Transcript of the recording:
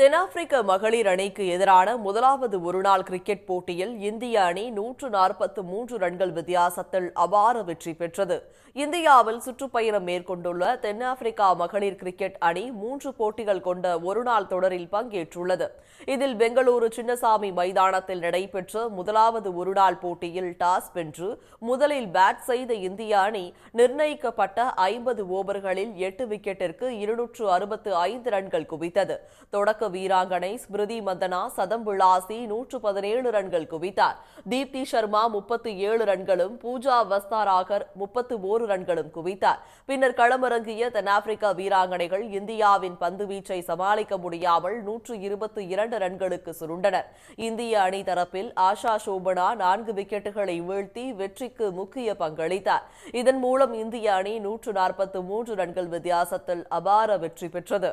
தென்னாப்பிரிக்க மகளிர் அணிக்கு எதிரான முதலாவது ஒருநாள் கிரிக்கெட் போட்டியில் இந்திய அணி நூற்று நாற்பத்து மூன்று ரன்கள் வித்தியாசத்தில் அபார வெற்றி பெற்றது. இந்தியாவில் சுற்றுப்பயணம் மேற்கொண்டுள்ள தென்னாப்பிரிக்கா மகளிர் கிரிக்கெட் அணி மூன்று போட்டிகள் கொண்ட ஒருநாள் தொடரில் பங்கேற்றுள்ளது. இதில் பெங்களூரு சின்னசாமி மைதானத்தில் நடைபெற்ற முதலாவது ஒருநாள் போட்டியில் டாஸ் வென்று முதலில் பேட் செய்த இந்திய அணி நிர்ணயிக்கப்பட்ட ஐம்பது ஓவர்களில் எட்டு விக்கெட்டிற்கு இருநூற்று அறுபத்து ஐந்து ரன்கள் குவித்தது. தொடக்க வீராங்கனை ஸ்மிருதி மந்தனா சதம் விளாசி நூற்று பதினேழு ரன்கள் குவித்தார். தீப்தி சர்மா முப்பத்து ஏழு ரன்களும் பூஜா வஸ்தாராகர் முப்பத்து ஓரு ரன்களும் குவித்தார். பின்னர் களமிறங்கிய தென்னாப்பிரிக்க வீராங்கனைகள் இந்தியாவின் பந்துவீச்சை சமாளிக்க முடியாமல் நூற்று இருபத்தி இரண்டு ரன்களுக்கு சுருண்டனர். இந்திய அணி தரப்பில் ஆஷா சோபனா நான்கு விக்கெட்டுகளை வீழ்த்தி வெற்றிக்கு முக்கிய பங்களித்தார். இதன் மூலம் இந்திய அணி நூற்று நாற்பத்து மூன்று ரன்கள் வித்தியாசத்தில் அபார வெற்றி பெற்றது.